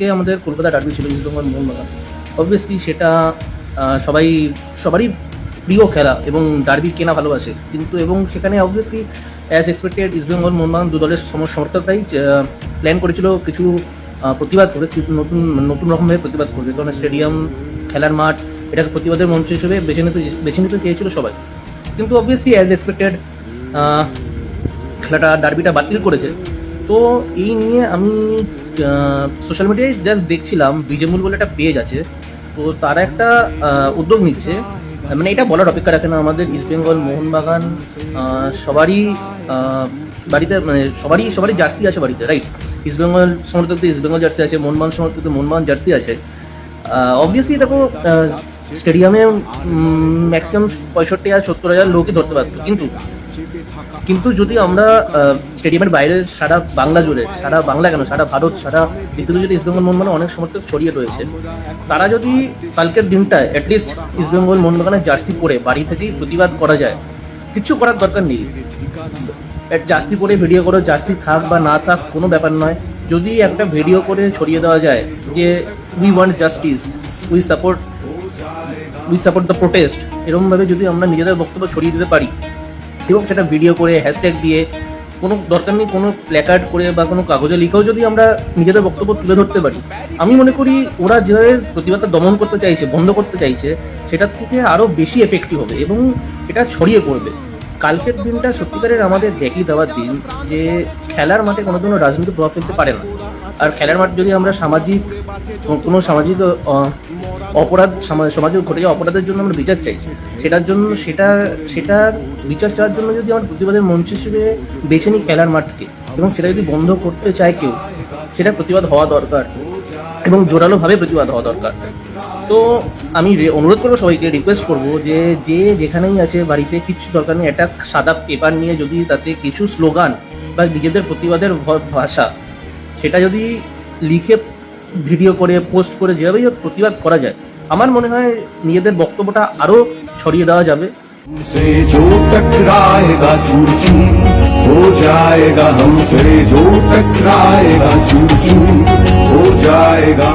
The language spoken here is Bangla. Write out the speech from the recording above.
আজকে আমাদের কলকাতা ডার্বি ছিল ইস্টবেঙ্গল মোহনবাগান অবভিয়াসলি সেটা সবাই, সবারই প্রিয় খেলা এবং ডার্বি কেনা ভালোবাসে। কিন্তু এবং সেখানে obviously as expected East Bengal Mohun Bagan দু দলের সম- সমর্থকরাই প্ল্যান করেছিল কিছু প্রতিবাদ করে নতুন নতুন রকমের প্রতিবাদ করবে কারণ স্টেডিয়াম খেলার মাঠ, এটাকে প্রতিবাদের মঞ্চ হিসেবে বেছে নিতে বেছে নিতে চেয়েছিল সবাই। কিন্তু অবভিয়াসলি অ্যাজ এক্সপেক্টেড খেলাটা, ডার্বিটা বাতিল করেছে। তো এই নিয়ে আমি সোশ্যাল মিডিয়ায় জাস্ট দেখছিলাম বিজেমুল বলে একটা পেজ আছে, তো তারা একটা উদ্যোগ নিচ্ছে। মানে এটা বলার অপেক্ষা রাখে না, আমাদের ইস্টবেঙ্গল মোহনবাগান সবারই বাড়িতে মানে সবারই সবারই জার্সি আছে বাড়িতে রাইট ইস্ট ইস্টবেঙ্গল সমর্থকদের ইস্টবেঙ্গল জার্সি আছে মোহনবাগান সমর্থকদের মোহনবাগান জার্সি আছে। অবভিয়াসলি দেখো স্টেডিয়ামে ম্যাক্সিমাম পঁয়ষট্টি হাজার, সত্তর হাজার লোকই ধরতে পারতো কিন্তু কিন্তু যদি আমরা স্টেডিয়ামের বাইরে সারা বাংলা জুড়ে সারা বাংলা কেন সারা ভারত সারা পৃথিবী যদি ইস্টবেঙ্গল মোহনবাগান অনেক সমর্থক ছড়িয়ে রয়েছে। তারা যদি কালকের দিনটায় অ্যাটলিস্ট ইস্টবেঙ্গল মোহনবাগানের জার্সি পরে বাড়ি থেকেই প্রতিবাদ করা যায়। কিচ্ছু করার দরকার নেই। জার্সি পরে ভিডিও করে জার্সি থাক বা না থাক কোনো ব্যাপার নয়। যদি একটা ভিডিও করে ছড়িয়ে দেওয়া যায় যে we want justice we support we support the protest এরকমভাবে যদি আমরা নিজেদের বক্তব্য ছড়িয়ে দিতে পারি এবং সেটা ভিডিও করে হ্যাশট্যাগ দিয়ে, কোনো দরকার নেই কোনো প্ল্যাকার্ড করে বা কোনো কাগজে লিখেও যদি আমরা নিজেদের বক্তব্য তুলে ধরতে পারি। আমি মনে করি ওরা যেভাবে প্রতিবাদটা দমন করতে চাইছে, বন্ধ করতে চাইছে সেটার থেকে আরও বেশি এফেক্টিভ হবে এবং এটা ছড়িয়ে পড়বে। কালকের দিনটা সত্যিকারের আমাদের দেখি দেওয়ার দিন যে খেলার মাঠে কোনোদিনও রাজনীতি প্রভাব ফেলতে পারে না। আর খেলার মাঠ যদি আমরা সামাজিক, কোনো সামাজিক অপরাধ সমাজ- ঘটে যাওয়া অপরাধের জন্য আমরা বিচার চাই। সেটার জন্য, সেটা সেটার বিচার চাওয়ার জন্য যদি আমার প্রতিবাদের মঞ্চ হিসেবে বেছে নিই খেলার মাঠকে এবং সেটা যদি বন্ধ করতে চায় কেউ, সেটা প্রতিবাদ হওয়া দরকার এবং জোরালোভাবে প্রতিবাদ হওয়া দরকার। তো আমি অনুরোধ করব সবাইকে রিকোয়েস্ট করব যে যে যেখানেই আছে বাড়িতে কিছু দরকার নেই, একটা সাদা পেপার নিয়ে যদি তাতে কিছু স্লোগান বা নিজেদের প্রতিবাদের ভাষা, সেটা যদি লিখে ভিডিও করে, পোস্ট করে যেভাবেই প্রতিবাদ করা যায় আমার মনে হয় নিজেদের বক্তব্যটা আরও ছড়িয়ে দেওয়া যাবে हमसे जो टकराएगा चूर चूर हो जाएगा हमसे जो टकराएगा चूर चूर हो जाएगा